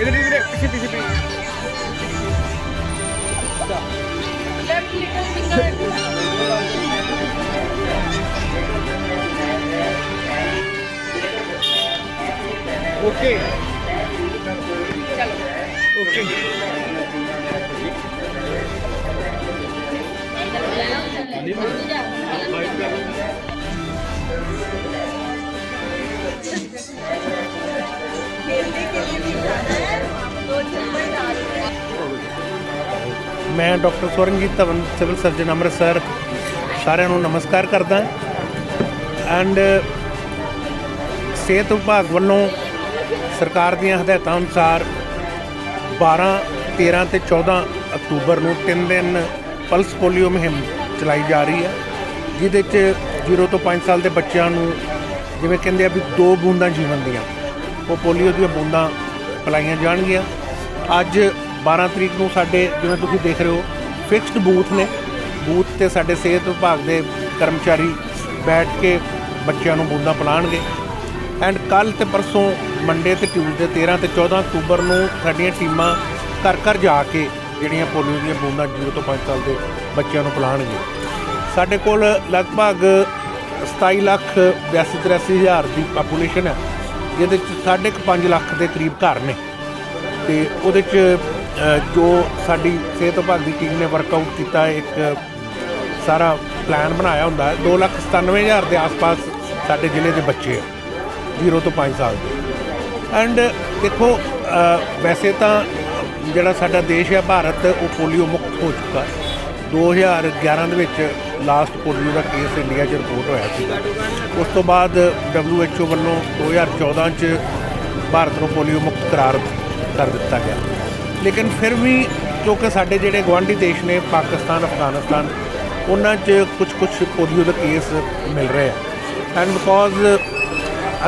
ഇതിന് ഇതിന് ചിപ്പി ചിപ്പി ഓക്കെ ഓക്കെ ਮੈਂ doctor Swaranjit Dhawan, civil surgeon Amritsar. ਸਾਰਿਆਂ ਨੂੰ ਨਮਸਕਾਰ ਕਰਦਾ ਐਂਡ ਸਿਹਤ ਵਿਭਾਗ ਵੱਲੋਂ ਸਰਕਾਰ ਦੀਆਂ ਹਦਾਇਤਾਂ ਅਨੁਸਾਰ 12 13 ਤੇ 14 ਅਕਤੂਬਰ ਨੂੰ ਤਿੰਨ ਦਿਨ ਪਲਸ ਪੋਲੀਓ ਮੁਹਿੰਮ ਚਲਾਈ ਜਾ ਰਹੀ ਹੈ, ਜਿਹਦੇ 'ਚ 0 ਤੋਂ 5 ਸਾਲ ਦੇ ਬੱਚਿਆਂ ਨੂੰ ਜਿਵੇਂ ਕਹਿੰਦੇ ਆ ਵੀ ਦੋ ਬੂੰਦਾਂ ਜੀਵਨ ਦੀਆਂ, ਉਹ ਪੋਲੀਓ ਦੀਆਂ ਬੂੰਦਾਂ ਪਿਲਾਈਆਂ ਜਾਣਗੀਆਂ। ਅੱਜ 12 ਤਰੀਕ ਨੂੰ ਸਾਡੇ, ਜਿਵੇਂ ਤੁਸੀਂ ਦੇਖ ਰਹੇ ਹੋ ਫਿਕਸਡ ਬੂਥ ਨੇ। ਬੂਥ ਤੇ ਸਾਡੇ ਸਿਹਤ ਵਿਭਾਗ ਦੇ ਕਰਮਚਾਰੀ ਬੈਠ ਕੇ ਬੱਚਿਆਂ ਨੂੰ ਬੂੰਦਾਂ ਪਿਲਾਣਗੇ। ਐਂਡ ਕੱਲ ਤੇ ਪਰਸੋਂ ਮੰਡੇ ਤੇ ਟਿਊਜ਼ਡੇ 13 ਤੇ 14 ਅਕਤੂਬਰ ਨੂੰ ਸਾਡੀਆਂ ਟੀਮਾਂ ਘਰ ਘਰ ਜਾ ਕੇ ਜਿਹੜੀਆਂ ਪੋਲੀਓ ਦੀਆਂ ਬੂੰਦਾਂ 0 ਤੋਂ 5 ਸਾਲ ਦੇ ਬੱਚਿਆਂ ਨੂੰ ਪਿਲਾਣਗੇ। ਸਾਡੇ ਕੋਲ ਲਗਭਗ 27 ਲੱਖ 82 83 ਹਜ਼ਾਰ ਦੀ ਪਾਪੂਲੇਸ਼ਨ ਹੈ, ਜਿਹਦੇ ਚ ਸਾਢੇ ਕੁ 5 ਲੱਖ ਦੇ ਕਰੀਬ ਘਰ ਨੇ। ਤੇ ਉਹਦੇ ਚ ਜੋ ਸਾਡੀ ਸਿਹਤ ਵਿਭਾਗ ਦੀ ਟੀਮ ਨੇ ਵਰਕਆਊਟ ਕੀਤਾ, ਇੱਕ ਸਾਰਾ ਪਲਾਨ ਬਣਾਇਆ ਹੁੰਦਾ ਹੈ। 297000 ਦੇ ਆਸ-ਪਾਸ ਸਾਡੇ ਜ਼ਿਲ੍ਹੇ ਦੇ ਬੱਚੇ ਆ 0 ਤੋਂ 5 ਸਾਲ ਦੇ। ਐਂਡ ਦੇਖੋ ਵੈਸੇ ਤਾਂ ਜਿਹੜਾ ਸਾਡਾ ਦੇਸ਼ ਹੈ, ਭਾਰਤ, ਉਹ ਪੋਲੀਓ ਮੁਕਤ ਹੋ ਚੁੱਕਾ ਹੈ। 2011 ਦੇ ਵਿੱਚ ਲਾਸਟ ਪੋਲੀਓ ਦਾ ਕੇਸ ਇੰਡੀਆ 'ਚ ਰਿਪੋਰਟ ਹੋਇਆ ਸੀ। ਉਸ ਤੋਂ ਬਾਅਦ WHO ਵੱਲੋਂ 2014 'ਚ ਭਾਰਤ ਨੂੰ ਪੋਲੀਓ ਮੁਕਤ ਕਰਾਰ ਦਿੱਤਾ। ਕਰ ਦਿੱਤਾ ਗਿਆ। ਲੇਕਿਨ ਫਿਰ ਵੀ ਕਿਉਂਕਿ ਸਾਡੇ ਜਿਹੜੇ ਗਵਾਂਢੀ ਦੇਸ਼ ਨੇ, ਪਾਕਿਸਤਾਨ, ਅਫਗਾਨਿਸਤਾਨ, ਉਹਨਾਂ 'ਚ ਕੁਝ ਕੁਝ ਪੋਲੀਓ ਦੇ ਕੇਸ ਮਿਲ ਰਹੇ ਆ। ਐਂਡ ਬਿਕੋਜ਼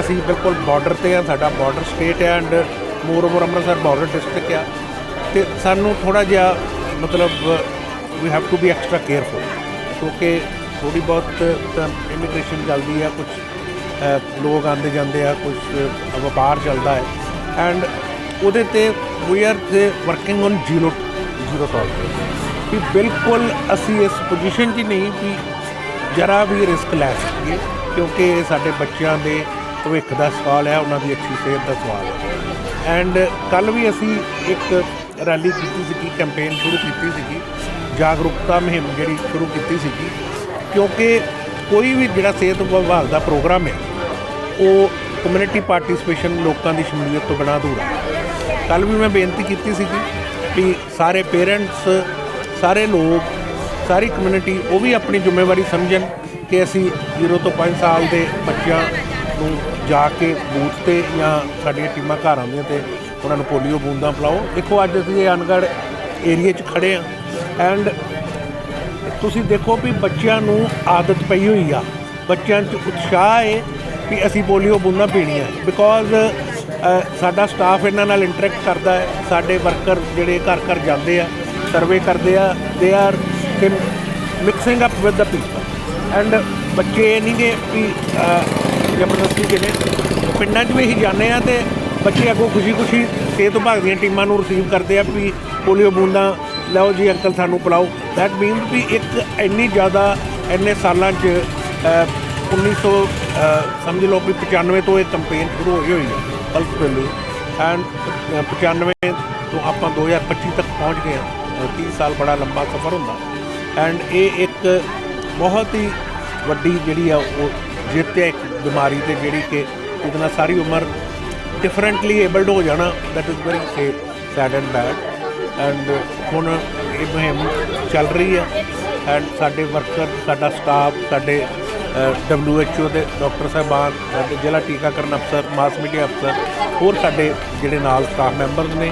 ਅਸੀਂ ਬਿਲਕੁਲ ਬਾਰਡਰ ਤੇ ਆ, ਸਾਡਾ ਬਾਰਡਰ ਸਟੇਟ ਹੈ and moreover Amritsar border district ਆ, ਤੇ ਸਾਨੂੰ ਥੋੜਾ ਜਿਹਾ ਮਤਲਬ we have to be extra careful ਕਿਉਂਕਿ ਥੋੜੀ ਬਹੁਤ ਇਮੀਗ੍ਰੇਸ਼ਨ ਚੱਲਦੀ ਆ ਕੁਝ ਲੋਕ ਆਉਂਦੇ ਜਾਂਦੇ ਆ ਕੁਝ ਵਪਾਰ ਚੱਲਦਾ ਹੈ। ਐਂਡ ਉਹਦੇ ਤੇ ਵੀ ਆਰ ਤੇ working on zero zero tolerance ਵੀ ਬਿਲਕੁਲ ਅਸੀਂ ਇਸ ਪੋਜੀਸ਼ਨ 'ਚ ਨਹੀਂ ਵੀ ਜਰਾ ਵੀ ਰਿਸਕ ਲੈ ਸਕੀਏ, ਕਿਉਂਕਿ ਇਹ ਸਾਡੇ ਬੱਚਿਆਂ ਦੇ ਭਵਿੱਖ ਦਾ ਸਵਾਲ ਹੈ, ਉਹਨਾਂ ਦੀ ਅੱਛੀ ਸਿਹਤ ਦਾ ਸਵਾਲ ਹੈ। ਐਂਡ ਕੱਲ ਵੀ ਅਸੀਂ ਇੱਕ ਰੈਲੀ ਕੀਤੀ ਸੀਗੀ ਕੈਂਪੇਨ ਸ਼ੁਰੂ ਕੀਤੀ ਸੀਗੀ, ਜਾਗਰੂਕਤਾ ਮੁਹਿੰਮ ਜਿਹੜੀ ਸ਼ੁਰੂ ਕੀਤੀ ਸੀਗੀ, ਕਿਉਂਕਿ ਕੋਈ ਵੀ ਜਿਹੜਾ ਸਿਹਤ ਵਿਭਾਗ ਦਾ ਪ੍ਰੋਗਰਾਮ ਹੈ, ਉਹ ਕਮਿਊਨਿਟੀ ਪਾਰਟਿਸਿਪੇਸ਼ਨ ਲੋਕਾਂ ਦੀ ਸ਼ਮੂਲੀਅਤ ਤੋਂ ਬਿਨਾਂ ਅਧੂਰਾ ਹੈ। ਕੱਲ ਵੀ ਮੈਂ ਬੇਨਤੀ ਕੀਤੀ ਸੀਗੀ ਕਿ ਸਾਰੇ ਪੇਰੈਂਟਸ, ਸਾਰੇ ਲੋਕ, ਸਾਰੀ ਕਮਿਊਨਿਟੀ ਉਹ ਵੀ ਆਪਣੀ ਜ਼ਿੰਮੇਵਾਰੀ ਸਮਝਣ ਕਿ ਅਸੀਂ 0 ਤੋਂ 5 ਸਾਲ ਦੇ ਬੱਚਿਆਂ ਨੂੰ ਜਾ ਕੇ ਬੂਥ ਤੇ ਜਾਂ ਸਾਡੀਆਂ ਟੀਮਾਂ ਘਰ ਆਉਂਦੀਆਂ ਤੇ ਉਹਨਾਂ ਨੂੰ ਪੋਲੀਓ ਬੂੰਦਾਂ ਪਿਲਾਓ। ਦੇਖੋ ਅੱਜ ਅਸੀਂ ਇਹ ਅਨਗੜ ਏਰੀਏ 'ਚ ਖੜੇ ਆ ਐਂਡ ਤੁਸੀਂ ਦੇਖੋ ਵੀ ਬੱਚਿਆਂ ਨੂੰ ਆਦਤ ਪਈ ਹੋਈ ਆ। ਬੱਚਿਆਂ 'ਚ ਉਤਸ਼ਾਹ ਹੈ ਵੀ ਅਸੀਂ ਪੋਲੀਓ ਬੂੰਦਾਂ ਪੀਣੀਆਂ। ਬਿਕੋਜ਼ ਸਾਡਾ ਸਟਾਫ ਇਹਨਾਂ ਨਾਲ ਇੰਟਰੈਕਟ ਕਰਦਾ ਹੈ। ਸਾਡੇ ਵਰਕਰ ਜਿਹੜੇ ਘਰ ਘਰ ਜਾਂਦੇ ਆ ਸਰਵੇ ਕਰਦੇ ਆ। They are mixing up with the people and ਬੱਚੇ ਇਹ ਨਹੀਂ ਗੇ ਵੀ ਅਹ, ਜ਼ਬਰਦਸਤੀ ਜਿਹੜੇ ਪਿੰਡਾਂ 'ਚ ਵੀ ਅਸੀਂ ਜਾਂਦੇ ਆ ਤੇ ਬੱਚੇ ਅੱਗੋਂ ਖੁਸ਼ੀ-ਖੁਸ਼ੀ ਸਿਹਤ ਵਿਭਾਗ ਦੀਆਂ ਟੀਮਾਂ ਨੂੰ ਰਿਸੀਵ ਕਰਦੇ ਆ ਵੀ ਪੋਲੀਓ ਬੂੰਦਾਂ ਲਓ ਜੀ ਅੰਕਲ ਸਾਨੂੰ ਪਿਲਾਓ। ਦੈਟ ਮੀਨਸ ਵੀ ਇੱਕ ਇੰਨੀ ਜ਼ਿਆਦਾ ਇੰਨੇ ਸਾਲਾਂ 'ਚ ਅਹ, 1900 ਸਮਝ ਲਓ ਵੀ 95 ਤੋਂ ਇਹ ਕੈਂਪੇਨ ਸ਼ੁਰੂ ਹੋਈ ਹੋਈ ਹੈ। ਪਲਸ ਪੋਲੀਓ ਐਂਡ 95 ਤੋਂ ਆਪਾਂ 2025 ਤੱਕ ਪਹੁੰਚ ਗਏ ਹਾਂ। 30 ਸਾਲ ਬੜਾ ਲੰਬਾ ਸਫ਼ਰ ਹੁੰਦਾ। ਐਂਡ ਇਹ ਇੱਕ ਬਹੁਤ ਹੀ ਵੱਡੀ ਜਿਹੜੀ ਆ, ਉਹ ਜਿੱਤ ਹੈ ਇੱਕ ਬਿਮਾਰੀ ਤੇ, ਜਿਹੜੀ ਕਿ ਇਹਦੇ ਨਾਲ ਸਾਰੀ ਉਮਰ ਡਿਫਰੈਂਟਲੀ ਏਬਲਡ ਹੋ ਜਾਣਾ। ਦੈਟ ਇਜ਼ ਵੈਰੀ ਸੇ ਸੈਡ ਐਂਡ ਬੈਡ ਐਂਡ ਹੁਣ ਇਹ ਮੁਹਿੰਮ ਚੱਲ ਰਹੀ ਹੈ ਐਂਡ ਸਾਡੇ ਵਰਕਰ ਸਾਡਾ ਸਟਾਫ ਸਾਡੇ WHO ਦੇ ਡਾਕਟਰ ਸਾਹਿਬਾਨ, ਸਾਡੇ ਜ਼ਿਲ੍ਹਾ ਟੀਕਾਕਰਨ ਅਫਸਰ, ਮਾਸ ਮੀਡੀਆ ਅਫਸਰ, ਹੋਰ ਸਾਡੇ ਜਿਹੜੇ ਨਾਲ ਸਟਾਫ ਮੈਂਬਰਸ ਨੇ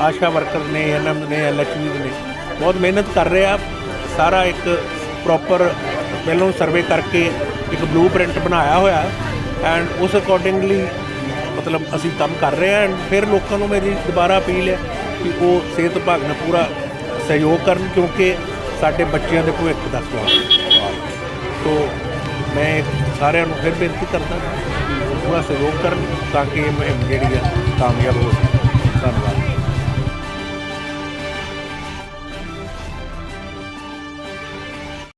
ਆਸ਼ਾ ਵਰਕਰ ਨੇ ਐਨਐਮ ਨੇ ਐਲਐਚਵੀ ਨੇ, ਬਹੁਤ ਮਿਹਨਤ ਕਰ ਰਹੇ ਆ ਸਾਰਾ ਇੱਕ ਪ੍ਰੋਪਰ ਪਹਿਲਾਂ ਸਰਵੇ ਕਰਕੇ ਇੱਕ ਬਲੂਪ੍ਰਿੰਟ ਬਣਾਇਆ ਹੋਇਆ ਐਂਡ ਉਸ ਅਕੋਰਡਿੰਗਲੀ ਮਤਲਬ ਅਸੀਂ ਕੰਮ ਕਰ ਰਹੇ ਹਾਂ ਐਂਡ ਫਿਰ ਲੋਕਾਂ ਨੂੰ ਮੇਰੀ ਦੁਬਾਰਾ ਅਪੀਲ ਹੈ ਕਿ ਉਹ ਸਿਹਤ ਵਿਭਾਗ ਨਾਲ ਪੂਰਾ ਸਹਿਯੋਗ ਕਰਨ ਕਿਉਂਕਿ ਸਾਡੇ ਬੱਚਿਆਂ ਦੇ ਭਵਿੱਖ ਦਾ ਸਵਾਲ ਸਵਾਲ ਹੈ। ਸੋ ਮੈਂ ਸਾਰਿਆਂ ਨੂੰ ਫਿਰ ਬੇਨਤੀ ਕਰਦਾ ਕਿ ਪੂਰਾ ਸਹਿਯੋਗ ਕਰਨ ਤਾਂ ਕਿ ਇਹ ਮੁਹਿੰਮ ਜਿਹੜੀ ਹੈ ਕਾਮਯਾਬ ਹੋ ਸਕੇ। ਧੰਨਵਾਦ।